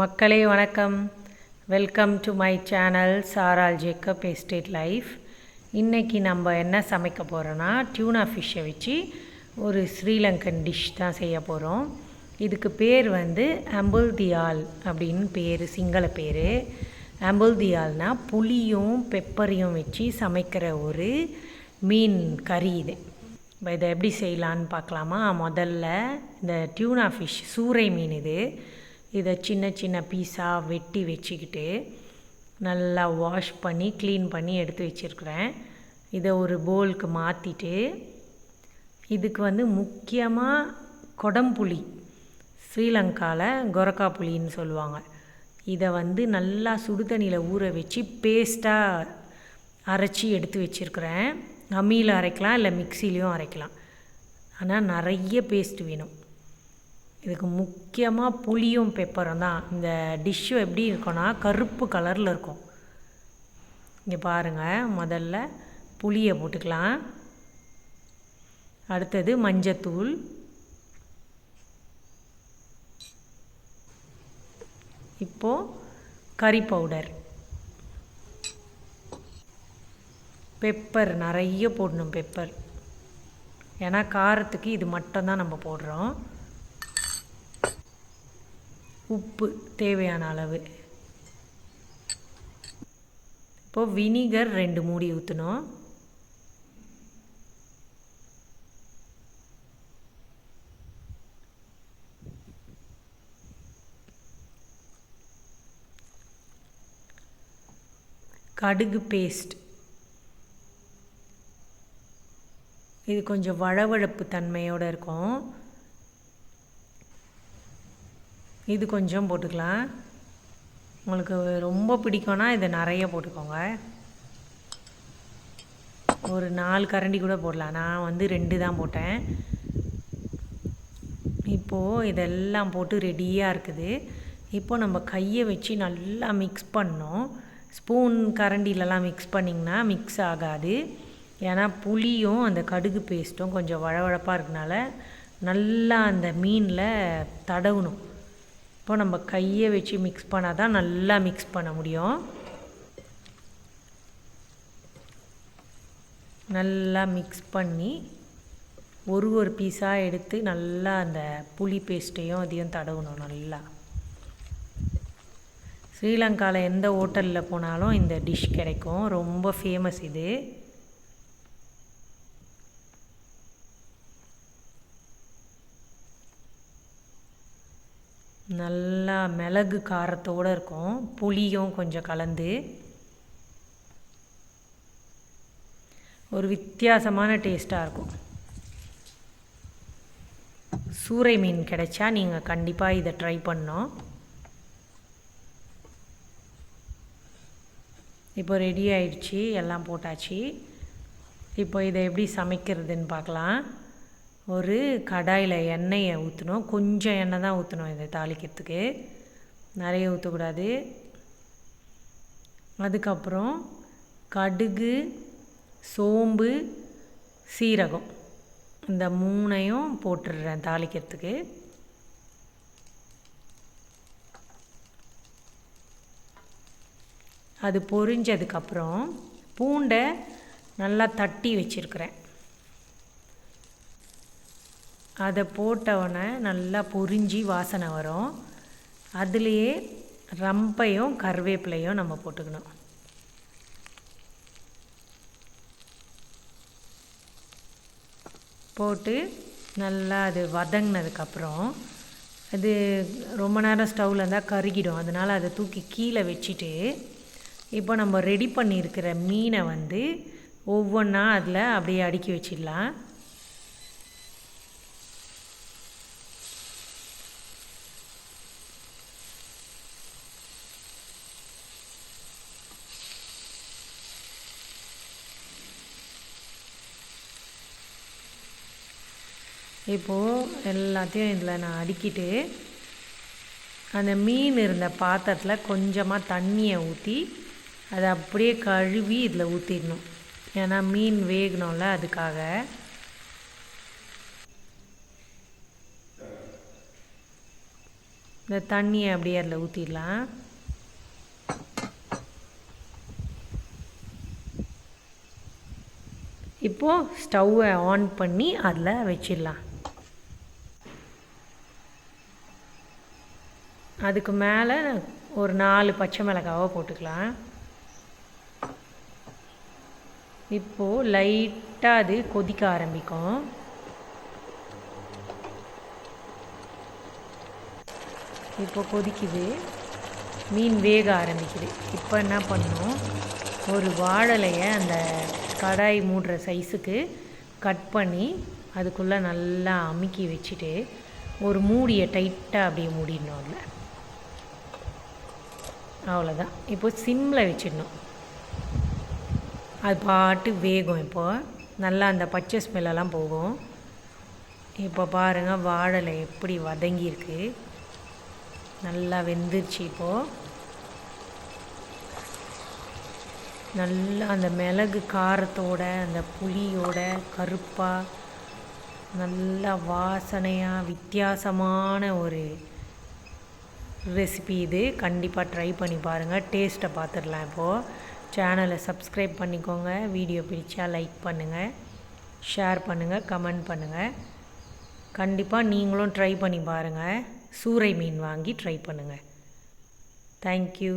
மக்களே வணக்கம். Welcome to my channel Saral Jacob estate life இன்றைக்கி நம்ம என்ன சமைக்க போகிறோன்னா டியூனா ஃபிஷ்ஷை வச்சு ஒரு ஸ்ரீலங்கன் டிஷ் தான் செய்ய போகிறோம் இதுக்கு பேர் வந்து அம்புல்தியால் அப்படின்னு பேர் சிங்கள பேர். அம்புல்தியால்னால் புளியும் பெப்பரையும் வச்சு சமைக்கிற ஒரு மீன் கறி இது. இப்போ இதை எப்படி செய்யலான்னு பார்க்கலாமா? முதல்ல இந்த டியூனா ஃபிஷ் சூறை மீன் இது. இதை சின்ன சின்ன பீஸாக வெட்டி வச்சுக்கிட்டு நல்லா வாஷ் பண்ணி க்ளீன் பண்ணி எடுத்து வச்சுருக்குறேன். இதை ஒரு போலுக்கு மாற்றிட்டு இதுக்கு வந்து முக்கியமாக கொடம்புளி ஸ்ரீலங்காவில் கொரக்கா புளின்னு சொல்லுவாங்க. இதை வந்து நல்லா சுடுதண்ணியில் ஊற வச்சு பேஸ்ட்டாக அரைச்சி எடுத்து வச்சுருக்குறேன். அம்மியில் அரைக்கலாம் இல்லை மிக்சிலையும் அரைக்கலாம். ஆனால் நிறைய பேஸ்ட் வேணும். இதுக்கு முக்கியமாக புளியும் பெப்பரும் தான். இந்த டிஷ்ஷு எப்படி இருக்கும்னா கருப்பு கலரில் இருக்கும். இங்கே பாருங்கள் முதல்ல புளியை போட்டுக்கலாம். அடுத்தது மஞ்சத்தூள். இப்போது கறி பவுடர். பெப்பர் நிறைய போடணும் பெப்பர். ஏன்னா காரத்துக்கு இது மட்டும்தான் நம்ம போடுறோம். உப்பு தேவையான அளவு. இப்போது வினிகர் ரெண்டு மூடி ஊற்றணும் கடுகு பேஸ்ட் இது கொஞ்சம் வழவழப்பு தன்மையோடு இருக்கும். இது கொஞ்சம் போட்டுக்கலாம். உங்களுக்கு ரொம்ப பிடிக்கும்னா இதை நிறைய போட்டுக்கோங்க. ஒரு நாலு கரண்டி கூட போடலாம். நான் வந்து ரெண்டு தான் போட்டேன். இப்போது இதெல்லாம் போட்டு ரெடியாக இருக்குது. இப்போ நம்ம கையை வச்சு நல்லா மிக்ஸ் பண்ணோம் ஸ்பூன் கரண்டிலலாம் மிக்ஸ் பண்ணிங்கன்னா மிக்ஸ் ஆகாது. ஏன்னா புளியும் அந்த கடுகு பேஸ்ட்டும் கொஞ்சம் வழவழப்பாக இருக்கனால நல்லா அந்த மீனில் தடவணும். இப்போ நம்ம கையை வச்சு மிக்ஸ் பண்ணால் தான் நல்லா மிக்ஸ் பண்ண முடியும். நல்லா மிக்ஸ் பண்ணி ஒரு ஒரு பீஸாக எடுத்து நல்லா அந்த புளி பேஸ்ட்டையும் அதையும் தடவணும் நல்லா. ஸ்ரீலங்காவில் எந்த ஹோட்டலில் போனாலும் இந்த டிஷ் கிடைக்கும். ரொம்ப ஃபேமஸ் இது. நல்லா மிளகு காரத்தோடு இருக்கும். புளியும் கொஞ்சம் கலந்து. ஒரு வித்தியாசமான டேஸ்ட்டாக இருக்கும். சூறை மீன் கிடைச்சா நீங்கள் கண்டிப்பாக இதை ட்ரை பண்ணோம் இப்போ ரெடி ஆயிடுச்சு எல்லாம் போட்டாச்சு. இப்போ இதை எப்படி சமைக்கிறதுன்னு பார்க்கலாம். ஒரு கடாயில் எண்ணெயை ஊற்றணும் கொஞ்சம் எண்ணெய் தான் ஊற்றணும் இதை தாளிக்கிறதுக்கு. நிறைய ஊற்றக்கூடாது அதுக்கப்புறம் கடுகு சோம்பு சீரகம். இந்த மூணையும் போட்டுடுறேன் தாளிக்கிறதுக்கு. அது பொரிஞ்சதுக்கப்புறம் பூண்டை நல்லா தட்டி வச்சுருக்கிறேன். அதை போட்டவுடனே நல்லா பொரிஞ்சு வாசனை வரும். அதுலேயே ரம்பையும் கருவேப்பிலையும் நம்ம போட்டுக்கணும். போட்டு நல்லா அது வதங்கினதுக்கப்புறம் அது ரொம்ப நேரம் ஸ்டவ்வில் இருந்தால் கருகிடும். அதனால் அதை தூக்கி கீழே வச்சுட்டு இப்போ நம்ம ரெடி பண்ணியிருக்கிற மீனை வந்து ஒவ்வொன்றா அதில் அப்படியே அடுக்கி வச்சிடலாம். இப்போது எல்லாத்தையும் இதில் நான் அடுக்கிட்டு அந்த மீன் இருந்த பாத்திரத்தில் கொஞ்சமாக தண்ணியை ஊற்றி அதை அப்படியே கழுவி இதில் ஊற்றிடணும் ஏன்னா மீன் வேகணும்ல அதுக்காக. இந்த தண்ணியை அப்படியே அதில் ஊற்றிடலாம் இப்போது ஸ்டவ்வை ஆன் பண்ணி அதில் வச்சிடலாம். அதுக்கு மேலே ஒரு நாலு பச்சை மிளகாவை போட்டுக்கலாம். இப்போது லைட்டாக அது கொதிக்க ஆரம்பிக்கும். இப்போ கொதிக்குது. மீன் வேக ஆரம்பிக்குது. இப்போ என்ன பண்ணணும் ஒரு வாழலையை அந்த கடாய் மூடுற சைஸுக்கு கட் பண்ணி அதுக்குள்ளே நல்லா அமுக்கி வச்சுட்டு ஒரு மூடியை டைட்டாக அப்படியே மூடிடணும் அதில். அவ்வளோதான் இப்போ சிம்மில் வச்சிடணும். அது பாட்டு வேகும் இப்போது நல்லா அந்த பச்சை ஸ்மெல்லெல்லாம் போகும். இப்போ பாருங்கள் வாழலை எப்படி வதங்கியிருக்கு. நல்லா வெந்துருச்சு இப்போது நல்லா அந்த மிளகு காரத்தோட அந்த புளியோட கருப்பாக நல்லா வாசனையாக வித்தியாசமான ஒரு ரெசிபி இது. கண்டிப்பாக ட்ரை பண்ணி பாருங்கள் டேஸ்ட்டை பார்த்துடலாம் இப்போது சேனலை சப்ஸ்கிரைப் பண்ணிக்கோங்க. வீடியோ பிடிச்சா லைக் பண்ணுங்கள் ஷேர் பண்ணுங்கள் கமெண்ட் பண்ணுங்கள் கண்டிப்பாக நீங்களும் ட்ரை பண்ணி பாருங்கள் சூறை மீன் வாங்கி ட்ரை பண்ணுங்கள் தேங்க்யூ